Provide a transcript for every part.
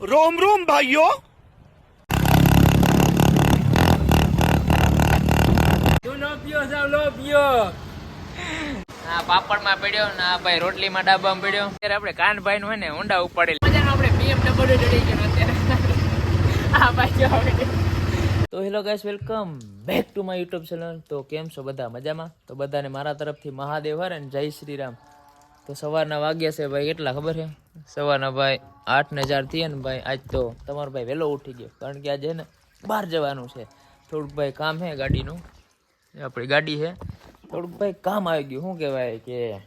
રોમ રોમ ભાઈઓ. ના પાપડમાં પડ્યો રોટલી માં ડાબા પડ્યો. અત્યારે આપણે કાનભાઈ હોય ને ઊંડા ઉપાડી આપણે બીએમડબલ્યુ ડળી આ ભાઈ તો hello welcome back to my YouTube channel તો કેમ છો બધા? મજામાં? તો બધાને મારા તરફથી મહાદેવ હર એન્ડ જય શ્રી રામ. તો સવારના વાગ્યા છે ભાઈ, કેટલા ખબર છે? સવારના ભાઈ આઠ ને હજાર થયા ને ભાઈ, આજ તો તમારો ભાઈ વહેલો ઉઠી ગયો. કારણ કે આજે ને બહાર જવાનું છે. થોડુંક ભાઈ કામ છે ગાડીનું. આપણી ગાડી છે. થોડુંક ભાઈ કામ આવી ગયું. શું કહેવાય કે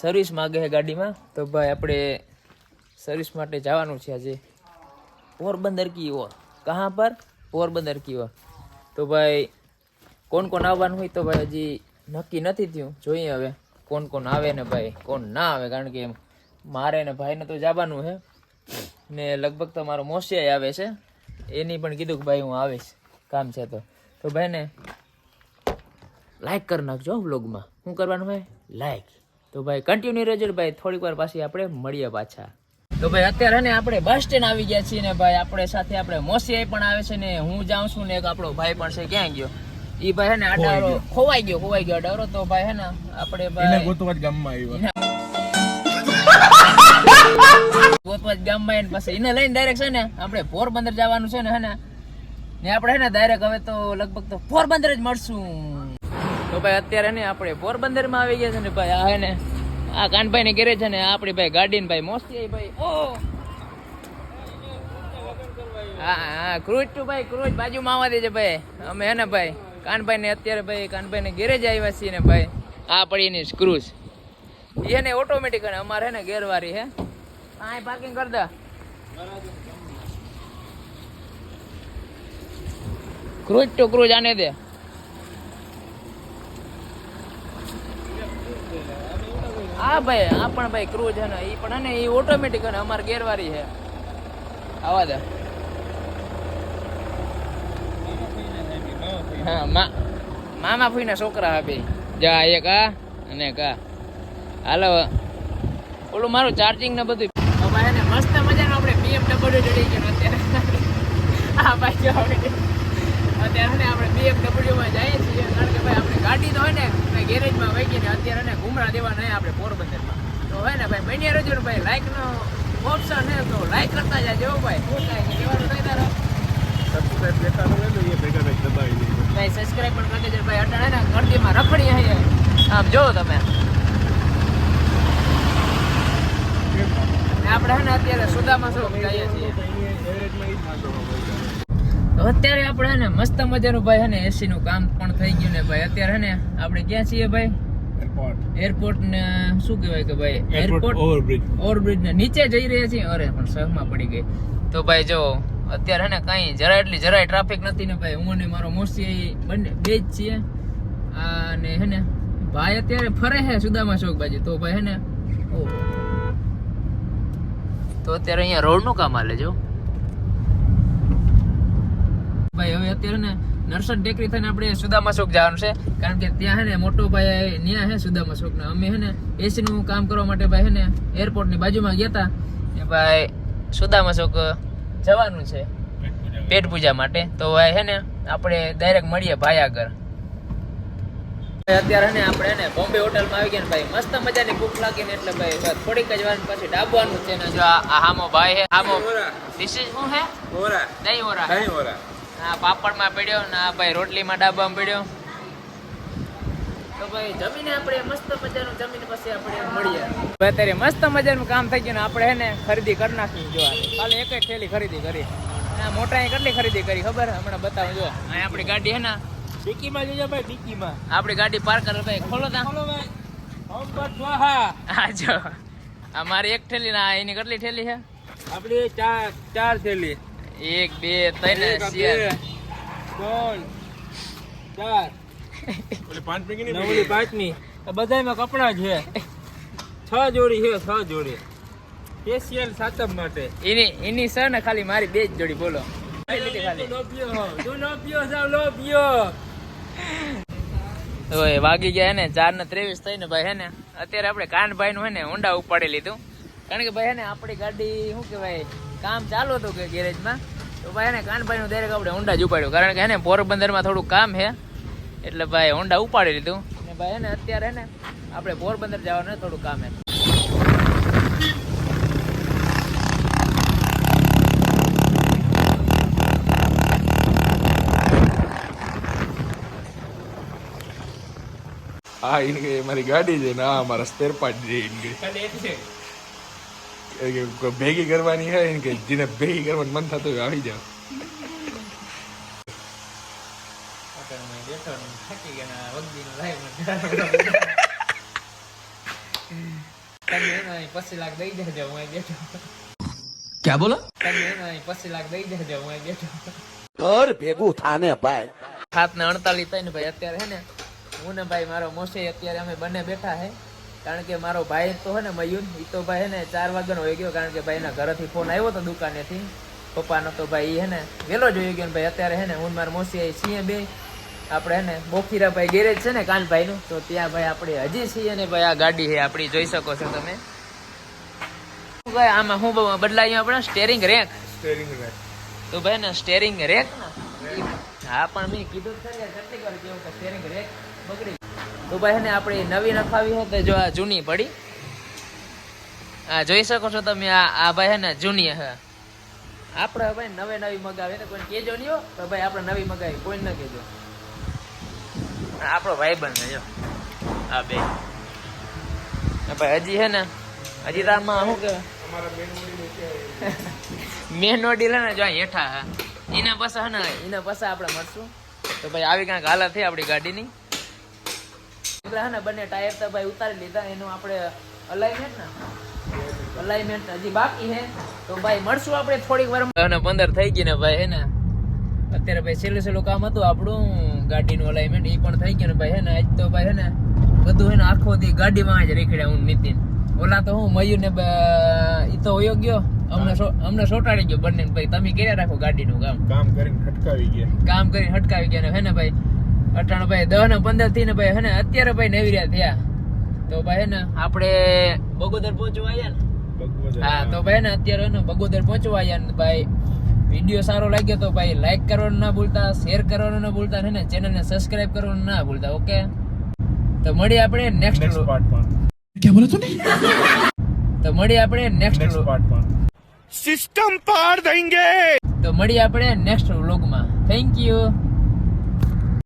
સર્વિસ માગે છે ગાડીમાં. તો ભાઈ આપણે સર્વિસ માટે જવાનું છે આજે. પોરબંદર કી ઓર. કहाँ પર? પોરબંદર કી ઓર. તો ભાઈ કોણ કોણ આવવાનું હોય તો ભાઈ હજી નક્કી નથી થયું. જોઈએ હવે. કોણ કોણ આવે ને ભાઈ? કોણ ના આવે? કારણ કે મારે ને ભાઈને તો જવાનું છે ને લગભગ તો મારો મોસિયાઈ આવે છે. એની પણ કીધું કે ભાઈ હું આવીશ. કામ છે તો. તો ભાઈને લાઈક કરી નાખજો વ્લોગમાં શું કરવાનું ભાઈ? લાઈક તો ભાઈ કન્ટિન્યુ રહેજો ભાઈ થોડીક વાર પાછી આપણે મળીએ પાછા. તો ભાઈ અત્યારે ને આપણે બસ સ્ટેન્ડ આવી ગયા છીએ ને ભાઈ. આપણે સાથે આપણે મોસિયાઈ પણ આવે છે ને હું જાઉં છું ને એક આપણો ભાઈ પણ છે. ક્યાં ગયો? ઈ ભાઈ હે ને અડારો ખોવાઈ ગયો ખોવાઈ ગયો. અડારો તો ભાઈ હે ને આપણે ભાઈ ગોતવા જ ગામમાં આવ્યો. ગોતવા જ ગામમાં એને પાસે એને લઈને ડાયરેક્ટ છે ને આપણે પોરબંદર જવાનું છે ને હે ને ને આપણે હે ને ડાયરેક્ટ હવે તો લગભગ તો પોરબંદર જ મળશું. તો ભાઈ અત્યારે ને આપણે પોરબંદરમાં આવી ગયા છે ને ભાઈ આ હે ને આ કાનભાઈ ને ઘેરે છે ને આપણી ભાઈ ગાડી ભાઈ મોસ્તી ભાઈ. ઓ! હા હા ક્રુઝ ટુ ભાઈ ક્રુઝ બાજુમાં આવવા દેજે ભાઈ. અમે હે ને ભાઈ કાનભાઈ ને અત્યારે ભાઈ કાનભાઈ ને ઘેરે આવ્યા છીએ ને ભાઈ, આ પડી એની ક્રુઝ એને ઓટોમેટિક અમારે ને ગેરવારી હે. આ પાર્કિંગ કર દે. ક્રૂઝ ટુ ક્રૂઝ આને દે. હા ભાઈ, આ પણ ભાઈ ક્રૂઝ છે ને એ પણ હે ને એ ઓટોમેટિક અને અમારે ગેરવારી છે આવા દે. હા મામા ફૂઈના છોકરા આપી. જા, એક આ અને એક આ હાલો, ઓલું મારું ચાર્જિંગ ને બધું. એને મસ્ત મજાનું આપણે BMW ચડી ગયો અત્યારે. આ ભાઈ, જો આપણે અત્યારે આપણે BMW માં જઈએ છીએ, કારણ કે ભાઈ, આપણે ગાડી તો હોય ને ગેરેજમાં વહી ગઈ ને અત્યારે ને ઘુમરા દેવા નહીં આપણે પોરબંદરમાં. તો હોય ને ભાઈ, બન્યા રજો ભાઈ લાઈક નો ઓપ્શન હે તો લાઈક કરતા જાજો ભાઈ. શું કાંઈ કહેવાનું નહીં તારે ને એ ભેગા ભેગ દબાવી દીધું ભાઈ સબસ્ક્રાઇબ પણ કરી દેજો. ભાઈ અટાણે ને ગરદીમાં રખડી હે આમ જો તમે. આપણે હે ને અત્યારે સુદામાં શું જઈએ છીએ. અત્યારે આપણે હે ને મસ્ત મજાનું ભાઈ હે ને એસી નું કામ પણ થઈ ગયું ને ભાઈ. અત્યારે હે ને આપણે ક્યાં છીએ ભાઈ? એરપોર્ટ એરપોર્ટ ને શું કહેવાય કે ભાઈ? એરપોર્ટ ઓવરબ્રિજ ઓવરબ્રિજ ને નીચે જઈ રહ્યા છીએ. અરે પણ સહમાં પડી ગઈ. તો ભાઈ જો અત્યારે ને કાંઈ જરા એટલી જરાય ટ્રાફિક નથી ને ભાઈ. હું ને મારો મોસી બંને બે જ છીએ. અને હે ને ભાઈ અત્યારે ફરે હે સુદામા ચોક બાજુ. તો ભાઈ હે ને. તો અત્યારે અહીંયા રોડનું કામ હાલે જો ભાઈ, હવે અત્યારે ને નરસદ ટેકરી થઈને આપણે સુદામા ચોક જવાનું છે. કારણ કે ત્યાં હે ને મોટો ભાઈ ન્યા હે સુદામા ચોક ને અમે હે ને એસી નું કામ કરવા માટે ભાઈ હે ને એરપોર્ટની બાજુમાં ગયા હતા ભાઈ, સુદામા ચોક જવાનું છે પેટ પૂજા માટે. તો હે ને આપણે ડાયરેક્ટ મળીએ ભાઈ આગળ અત્યારે ને આપણે ને બોમ્બે હોટલમાં આવી ગયા ને ભાઈ. મસ્ત મજાની ભૂખ લાગી ને એટલે ભાઈ થોડીક જ વાર પછી ડાબવાનું છે ને જો આ હામો ભાઈ હે હામો. ધીસ ઇઝ શું હે? ઓરા દહીં ઓરા કઈ ઓરા હા પાપડમાં પડ્યો ને આ ભાઈ રોટલીમાં ડાબામાં પડ્યો. તો ભાઈ જમીને આપણે મસ્ત મજાનું જમીન પછી આપણે મળીએ. અત્યારે મસ્ત મજાનું કામ થઈ ગયું ને આપણે હે ને ખરીદી કરી નાખી જો કાલે એક એક થેલી ખરીદી કરી. આ મોટા કેટલી ખરીદી કરી ખબર? હમણાં બતાવું જો. અહીં આપણી ગાડી હે ને. ડિક્કીમાં જજો ભાઈ ડીકીમાં. આપણી ગાડી પાર્ક કરે ભાઈ. ખોલો તા. ખોલો ભાઈ. પર હા જો. આ મારી એક થેલી ના એની કેટલી થેલી છે આપણી ચાર ચાર થેલી. એક બે ત્રણ ચાર. ત્રણ ચાર. ઓલી પાંચ પૈકી ની ઓલી પાંચમી. બધામાં બધાયમાં કપડાં છે છ જોડી છે છ જોડી. સ્પેશિયલ સાતમ માટે. એની એની સર ને ખાલી મારી બે જ જોડી બોલો. એ વાગી ગયા હે ને ચાર ને ત્રેવીસ થઈને ભાઈ હે ને અત્યારે આપણે કાનભાઈ નું હે ને ઊંડા ઉપાડી લીધું. કારણ કે ભાઈ હે ને આપણી ગાડી શું કહેવાય કામ ચાલુ હતું કે ગેરેજમાં. તો ભાઈ એને કાનભાઈનું દરેક આપણે ઊંડા જ ઉપાડ્યું. કારણ કે હે ને પોરબંદરમાં થોડું કામ છે એટલે ભાઈ હોન્ડા ઉપાડી લીધું. ને ભાઈ ને અત્યારે ને આપણે પોરબંદર જવાનું થોડું કામ હે હા ઇનકે મારી ગાડી છે ને આ મારા સ્પેર પાર્ટ છે ભેગી કરવાની હે કે જેને ભેગી કરવાનું મન થતું હોય આવી જાવ હું ક્યાં બોલો ઘર ભેગું થાને ભાઈ. સાત ને અડતાલીસ થાય ને ભાઈ અત્યારે હે ને હું ને ભાઈ મારો મોસે અત્યારે અમે બંને બેઠા હે. કારણ કે મારો ભાઈ તો હે ને મયુર ઈ તો ભાઈ હે ને ચાર વાગ્યાનો હોય ગયો કારણ કે ભાઈ એના ઘરેથી ફોન આવ્યો તો હતો દુકાનેથી. પપ્પાનો તો ભાઈ હે ને વહેલો જોઈ ગયો ભાઈ અત્યારે હે ને હું મારા મોસી છીએ બે. આપણે ને બોખીરા ભાઈ ગેરેજ છે ને કાનભાઈનું તો ત્યાં ભાઈ આપણે હજી છીએ ને ભાઈ આ ગાડી છે આપણી જોઈ શકો છો તમે. ભાઈ આમાં હું બદલાયું આપણે સ્ટેરિંગ રેક સ્ટેરિંગ રેક તો ભાઈ ને સ્ટેરિંગ રેક હા પણ મેં કીધું છે યાર, કેટલીક વાર કેવું કે સ્ટેરિંગ રેક બગડી. તો ભાઈ ને આપણે નવી નખાવી હોય તો જો આ જૂની પડી. હા જોઈ શકો છો તમે આ આ ભાઈ હે ને જૂની હે. આપણે ભાઈ નવે નવી મગાવી ને કોઈ કેજો નહીં હો તો ભાઈ આપણે નવી મગાવી કોઈ ન કેજો. આ આપણો ભાઈ બન જો. આ બે. ભાઈ હજી હે ને, હજી તો આમાં શું કે મેન ઓડી ને, જો હેઠા હા એના પાછા હે ને, એના પાછા આપણે મળશું. તો ભાઈ આવી કાંઈક હાલત થઈ આપણી ગાડીની. એટલે હે ને બંને ટાયર તો ભાઈ ઉતારી લીધા, એનું આપણે અલાઇમેન્ટ ને અલાઇમેન્ટ હજી બાકી છે. તો ભાઈ મળશું આપણે થોડીક વાર પંદર થઈ ગઈ ને ભાઈ, હે ને? અત્યારે ભાઈ છેલ્લું છેલ્લું કામ હતું આપણું ગાડીનું અલાઇમેન્ટ એ પણ થઈ ગયું ને ભાઈ હે ને આજ તો ભાઈ હે ને બધું હે ને આખો દી ગાડીમાં જ રેખડ્યા હું નીતિન. ઓલા તો હું મયુર ને એ તો વયો ગયો અમને અમને સોટાડી ગયો બંને ભાઈ. તમે કર્યા રાખો ગાડીનું કામ? કામ કરીને હટકાવી ગયા. કામ કરીને હટકાવી ગયા ને હે ને ભાઈ? અઠાણું ભાઈ દસ ને પંદરથી ને ભાઈ હે ને અત્યારે ભાઈ નવીર્યા થયા. તો ભાઈ હે ને આપણે બગોદર પહોંચવા આવ્યા ને? હા તો ભાઈ ને અત્યારે હે ને બગોદર પહોંચવા આવ્યા ને ભાઈ. વીડિયો સારો લાગ્યો તો ભાઈ લાઈક કરવાનું ના ભૂલતા શેર કરવાનું ના ભૂલતા ને ચેનલને સબસ્ક્રાઇબ કરવાનું ના ભૂલતા ઓકે તો મળી આપણે નેક્સ્ટ પાર્ટ પણ. કે બોલો તું તો મળી આપણે નેક્સ્ટ પાર્ટ પણ. સિસ્ટમ પાર દેંગે તો મળી આપણે નેક્સ્ટ વ્લોગમાં થેન્ક યુ